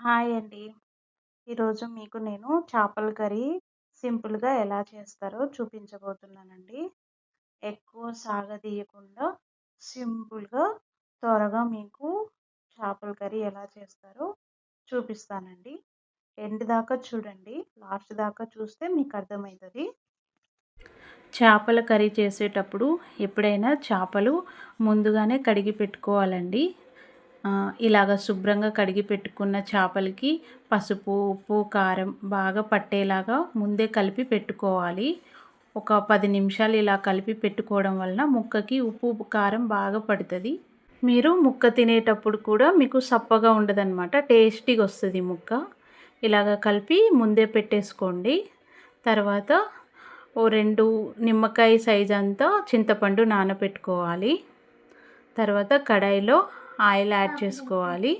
Hi అండి. ఈరోజు మీకు నేను చేపల కర్రీ సింపుల్‌గా ఎలా చేస్తారో చూపించబోతున్నానండి. ఎక్కువ సాగదీయకుండా సింపుల్‌గా, త్వరగా మీకు చేపల కర్రీ ఎలా చేస్తారో చూపిస్తానండి. ఎండ్ దాకా చూడండి. లాస్ట్ దాకా చూస్తే మీకు అర్థమవుతుంది. చేపల కర్రీ చేసేటప్పుడు ఎప్పుడైనా చేపలు ముందుగానే కడిగి పెట్టుకోవాలండి. ఇలాగ శుభ్రంగా కడిగి పెట్టుకున్న చేపలకి పసుపు ఉప్పు కారం బాగా పట్టేలాగా ముందే కలిపి పెట్టుకోవాలి. ఒక పది నిమిషాలు ఇలా కలిపి పెట్టుకోవడం వలన ముక్కకి ఉప్పు కారం బాగా పడుతుంది. మీరు ముక్క తినేటప్పుడు కూడా మీకు సప్పగా ఉండదన్నమాట టేస్టీగా వస్తుంది ముక్క. ఇలాగ కలిపి ముందే పెట్టేసుకోండి. తర్వాత ఓ రెండు నిమ్మకాయ సైజ్ అంతా చింతపండు నానబెట్టుకోవాలి తర్వాత కడాయిలో ఆయిల్ యాడ్ చేసుకోవాలి.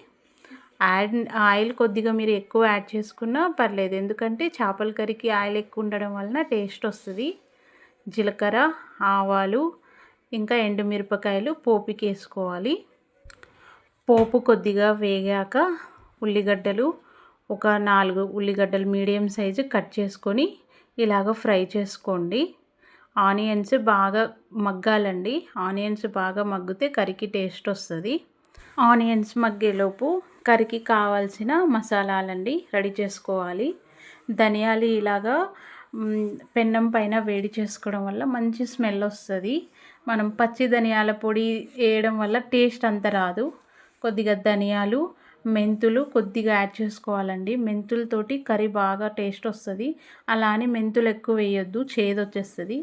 యాడ్ ఆయిల్ కొద్దిగా మీరు ఎక్కువ యాడ్ చేసుకున్నా పర్లేదు. ఎందుకంటే చేపల కర్రీకి ఆయిల్ ఎక్కువ ఉండడం వలన టేస్ట్ వస్తుంది. జీలకర్ర ఆవాలు ఇంకా ఎండుమిరపకాయలు పోపుకి వేసుకోవాలి పోపు కొద్దిగా వేగాక ఉల్లిగడ్డలు ఒక నాలుగు ఉల్లిగడ్డలు మీడియం సైజు కట్ చేసుకొని ఇలాగ ఫ్రై చేసుకోండి. ఆనియన్స్ బాగా మగ్గాలండి. ఆనియన్స్ బాగా మగ్గితే కర్రీకి టేస్ట్ వస్తుంది. ఆనియన్స్ మగ్గేలోపు కర్రీకి కావాల్సిన మసాలాలండి రెడీ చేసుకోవాలి. ధనియాలు ఇలాగా పెన్నం పైన వేడి చేసుకోవడం వల్ల మంచి స్మెల్ వస్తుంది. మనం పచ్చి ధనియాల పొడి వేయడం వల్ల టేస్ట్ అంత రాదు. కొద్దిగా ధనియాలు మెంతులు కొద్దిగా యాడ్ చేసుకోవాలండి. మెంతులతోటి కర్రీ బాగా టేస్ట్ వస్తుంది. అలా అని మెంతులు ఎక్కువ వేయొద్దు చేదు వచ్చేస్తుంది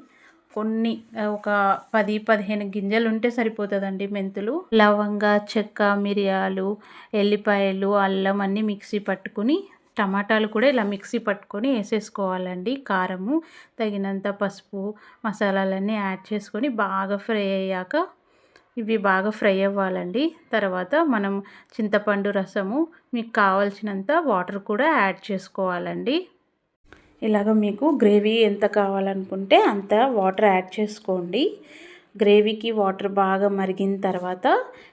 కొన్ని ఒక పది పదిహేను గింజలు ఉంటే సరిపోతుందండి మెంతులు. లవంగ చెక్క మిరియాలు ఎల్లిపాయలు అల్లం అన్నీ మిక్సీ పట్టుకుని టమాటాలు కూడా ఇలా మిక్సీ పట్టుకొని వేసేసుకోవాలండి. కారము తగినంత పసుపు మసాలాలన్నీ యాడ్ చేసుకొని బాగా ఫ్రై అయ్యాక ఇవి బాగా ఫ్రై అవ్వాలండి. తర్వాత మనం చింతపండు రసము మీకు కావాల్సినంత వాటర్ కూడా యాడ్ చేసుకోవాలండి. ఇలాగ మీకు గ్రేవీ ఎంత కావాలనుకుంటే అంత వాటర్ యాడ్ చేసుకోండి. గ్రేవీకి వాటర్ బాగా మరిగిన తర్వాత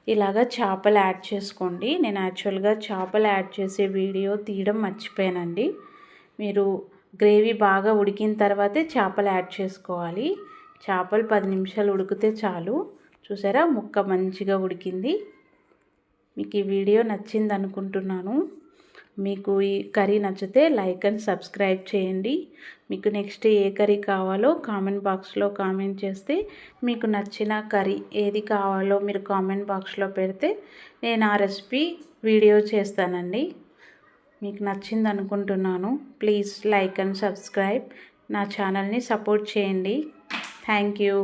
ఇలాగ చేపలు యాడ్ చేసుకోండి. నేను యాక్చువల్గా చేపలు యాడ్ చేసే వీడియో తీయడం మర్చిపోయానండి. మీరు గ్రేవీ బాగా ఉడికిన తర్వాతే చేపలు యాడ్ చేసుకోవాలి. చేపలు పది నిమిషాలు ఉడికితే చాలు. చూసారా? ముక్క మంచిగా ఉడికింది. మీకు ఈ వీడియో నచ్చింది అనుకుంటున్నాను మీకు ఈ కర్రీ నచ్చితే లైక్ అండ్ సబ్స్క్రైబ్ చేయండి. మీకు నెక్స్ట్ ఏ కర్రీ కావాలో కామెంట్ బాక్స్లో కామెంట్ చేస్తే మీకు నచ్చిన కర్రీ ఏది కావాలో మీరు కామెంట్ బాక్స్లో పెడితే నేను ఆ రెసిపీ వీడియో చేస్తానండి. మీకు నచ్చింది అనుకుంటున్నాను. Please like and subscribe. నా ఛానల్ని సపోర్ట్ చేయండి. Thank you.